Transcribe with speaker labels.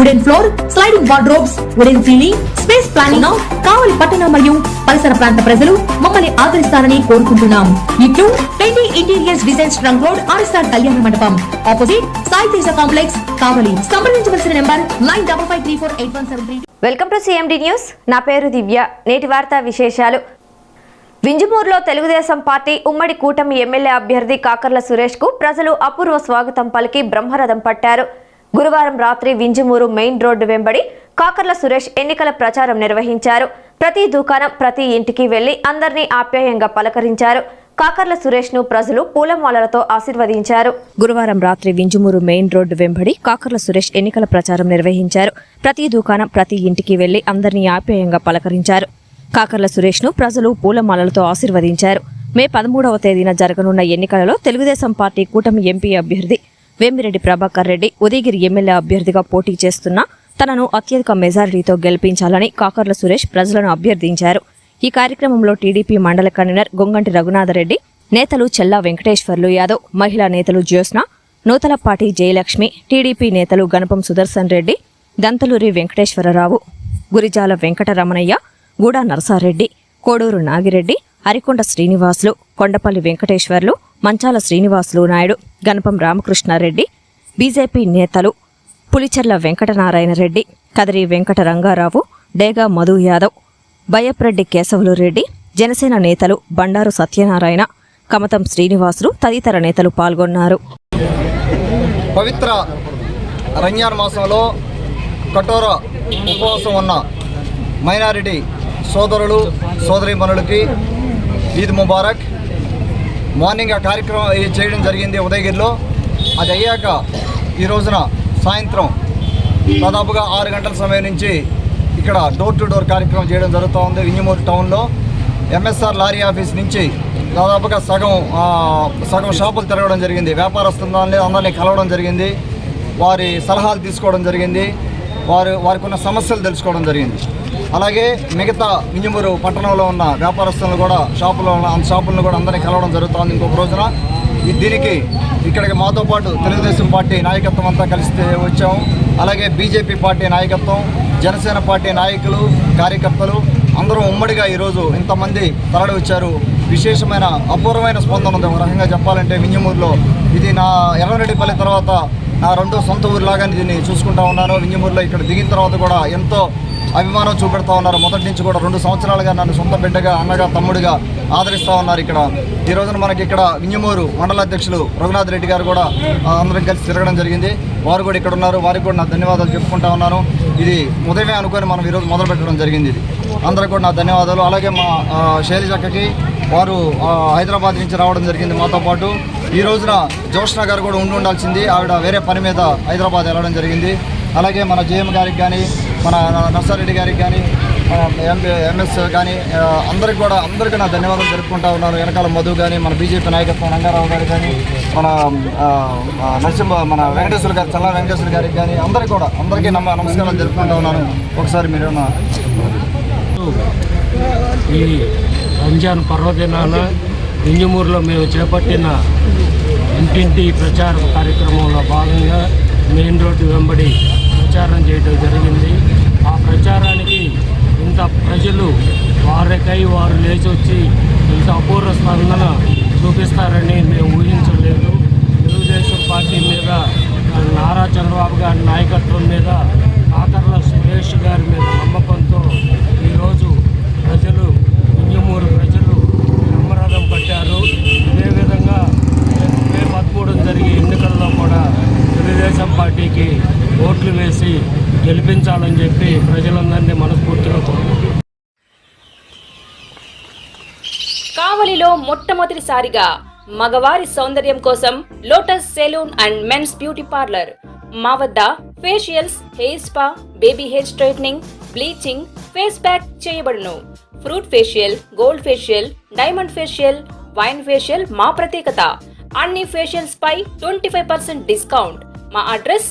Speaker 1: wooden floor sliding wardrobes wooden ceiling space planning Kavali పట్టణ మరియు పరిసర ప్రాంత ప్రజలు మమ్మల్ని ఆదరిస్తారని కోరుకుంటున్నాం. ఇట్లు పెండి interiors design trunk road RSR కళ్యాణ మండపం. Opposite Sai Teja complex Kavali. సంప్రదించవలసిన number nine double five three four eight one seven three
Speaker 2: welcome to CMD news. నా పేరు దివ్య. నేటి వార్తా విశేషాలు. వింజమూరులో తెలుగుదేశం పార్టీ ఉమ్మడి కూటమి ఎమ్మెల్యే అభ్యర్థి కాకర్ల సురేష్కు ప్రజలు అపూర్వ స్వాగతం పలికి బ్రహ్మరథం పట్టారు. గురువారం రాత్రి వింజమూరు మెయిన్ రోడ్డు వెంబడి కాకర్ల సురేష్ ఎన్నికల ప్రచారం నిర్వహించారు. ప్రతి దుకాణం ప్రతి ఇంటికి వెళ్ళి అందరినీ ఆప్యాయంగా పలకరించారు. కాకర్ల సురేష్ను ప్రజలు పూలమాలలతో ఆశీర్వదించారు. గురువారం రాత్రి వింజమూరు మెయిన్ రోడ్డు వెంబడి కాకర్ల సురేష్ ఎన్నికల ప్రచారం నిర్వహించారు. ప్రతి దుకాణం ప్రతి ఇంటికి వెళ్ళి అందరినీ ఆప్యాయంగా పలకరించారు. కాకర్ల సురేష్ను ప్రజలు పూలమాలలతో ఆశీర్వదించారు. మే పదమూడవ తేదీన జరగనున్న ఎన్నికలలో తెలుగుదేశం పార్టీ కూటమి ఎంపీ అభ్యర్థి వేమిరెడ్డి ప్రభాకర్ రెడ్డి ఉదయగిరి ఎమ్మెల్యే అభ్యర్థిగా పోటీ చేస్తున్న తనను అత్యధిక మెజారిటీతో గెలిపించాలని కాకర్ల సురేష్ ప్రజలను అభ్యర్థించారు. ఈ కార్యక్రమంలో టీడీపీ మండల కన్వీనర్ గొంగంటి రఘునాథరెడ్డి నేతలు చెల్లా వెంకటేశ్వర్లు యాదవ్ మహిళా నేతలు జ్యోత్స్న నూతలపాటి జయలక్ష్మి టీడీపీ నేతలు గణపం సుదర్శన్ రెడ్డి దంతలూరి వెంకటేశ్వరరావు గురిజాల వెంకటరమణయ్య గూడా నరసారెడ్డి కోడూరు నాగిరెడ్డి అరికొండ శ్రీనివాసులు కొండపల్లి వెంకటేశ్వర్లు మంచాల శ్రీనివాసులు నాయుడు గణపం రామకృష్ణారెడ్డి బీజేపీ నేతలు పులిచెర్ల వెంకటనారాయణ రెడ్డి కదిరి వెంకట రంగారావు డేగా మధు యాదవ్ బయ్యప్రెడ్డి కేశవులు రెడ్డి జనసేన నేతలు బండారు సత్యనారాయణ కమతం శ్రీనివాసులు తదితర నేతలు పాల్గొన్నారు.
Speaker 3: పవిత్ర రంజాన్ మాసంలో కఠోర ఉపవాసం ఉన్న మైనారిటీ సోదరులు సోదరీమణులకి ఈద్ ముబారక్. మార్నింగ్ ఆ కార్యక్రమం చేయడం జరిగింది ఉదయగిరిలో. అది అయ్యాక ఈ రోజున సాయంత్రం దాదాపుగా ఆరు గంటల సమయం నుంచి ఇక్కడ డోర్ టు డోర్ కార్యక్రమం చేయడం జరుగుతూ ఉంది వింజమూరు టౌన్లో. ఎంఎస్ఆర్ లారీ ఆఫీస్ నుంచి దాదాపుగా సగం సగం షాపులు తిరగడం జరిగింది. వ్యాపారస్తులని అందరినీ కలవడం జరిగింది. వారి సలహాలు తీసుకోవడం జరిగింది. వారు వారికి ఉన్న సమస్యలు తెలుసుకోవడం జరిగింది. అలాగే మిగతా మింజమూరు పట్టణంలో ఉన్న వ్యాపారస్తులను కూడా షాపులో ఉన్న ఆ షాపులను కూడా అందరినీ కలవడం జరుగుతుంది ఇంకొక రోజున. ఈ దీనికి ఇక్కడికి మాతో పాటు తెలుగుదేశం పార్టీ నాయకత్వం అంతా కలిసి వచ్చాము అలాగే బీజేపీ పార్టీ నాయకత్వం జనసేన పార్టీ నాయకులు కార్యకర్తలు అందరూ ఉమ్మడిగా ఈరోజు ఇంతమంది తరలి వచ్చారు. విశేషమైన అపూర్వమైన స్పందన ఉంది. ఒక రకంగా చెప్పాలంటే వింజమూరులో ఇది నా ఎర్రరెడ్డిపల్లి తర్వాత నా రెండో సొంత ఊరిలాగానే దీన్ని చూసుకుంటా ఉన్నాను. వింజమూరులో ఇక్కడ దిగిన తర్వాత కూడా ఎంతో అభిమానం చూపెడతా ఉన్నారు. మొదటి నుంచి కూడా రెండు సంవత్సరాలుగా నన్ను సొంత బిడ్డగా అన్నగా తమ్ముడిగా ఆదరిస్తూ ఉన్నారు ఇక్కడ. ఈ రోజున మనకి ఇక్కడ వింజమూరు మండల అధ్యక్షులు రఘునాథ్ రెడ్డి గారు కూడా అందరం కలిసి తిరగడం జరిగింది. వారు కూడా ఇక్కడ ఉన్నారు. వారికి కూడా నా ధన్యవాదాలు చెప్పుకుంటా ఉన్నాను. ఇది ఉదయమే అనుకొని మనం ఈరోజు మొదలు పెట్టడం జరిగింది ఇది. అందరికి కూడా నా ధన్యవాదాలు. అలాగే మా ఆ, శైలజక్కకి వారు హైదరాబాద్ నుంచి రావడం జరిగింది మాతో పాటు. ఈ రోజున జోష్ణ గారు కూడా ఉండి ఉండాల్సింది. ఆవిడ వేరే పని మీద హైదరాబాద్ వెళ్ళడం జరిగింది. అలాగే మన జేఎం గారికి కానీ మన నర్సారెడ్డి గారికి కానీ ఎంఎస్ కానీ అందరికి కూడా అందరికీ నా ధన్యవాదాలు జరుపుకుంటా ఉన్నాను. వెనకాల మధు కానీ మన బీజేపీ నాయకత్వం రంగారావు గారు కానీ మన నరసింహ మన వెంకటేశ్వర గారు చల్లా వెంకటేశ్వర గారికి కానీ అందరికీ కూడా అందరికీ నమ్మ నమస్కారాలు జరుపుకుంటా ఉన్నాను. ఒకసారి మీరు నా
Speaker 4: ఈ రంజాన్ పర్వదినాన ఇంజమూరులో మేము చేపట్టిన ఇంటింటి ప్రచార కార్యక్రమంలో భాగంగా మెయిన్ రోడ్డు వెంబడి ప్రచారం చేయడం జరిగింది. ఆ ప్రచారానికి ఇంత ప్రజలు వారికై వారు లేచి వచ్చి ఇంత అపూర్వ స్పందన చూపిస్తారని మేము ఊహించలేదు. తెలుగుదేశం పార్టీ మీద నారా చంద్రబాబు గారి నాయకత్వం మీద ఆకర్ల సురేష్ గారి మీద నమ్మకంతో ఈరోజు ప్రజలు ఇంజమూరు ప్రజలు బ్రహ్మరథం పట్టారు ఇదే విధంగా మే పదమూడు జరిగే ఎన్నికల్లో కూడా తెలుగుదేశం పార్టీకి ఓట్లు వేసి గెలిపించాలని చెప్పి ప్రజలందరినీ మనస్ఫూర్తిగా
Speaker 5: కావలిలో మొట్టమొదటిసారిగా మగవారి సౌందర్యం కోసం lotus salon and men's beauty parlour. మా వద్ద facials hair spa baby hair straightening bleaching face pack చేయబడును. Fruit facial gold facial diamond facial wine facial మా ప్రత్యేకత. అన్ని ఫేషియల్స్ పై ట్వంటీ ఫైవ్ పర్సెంట్ డిస్కౌంట్. మా అడ్రస్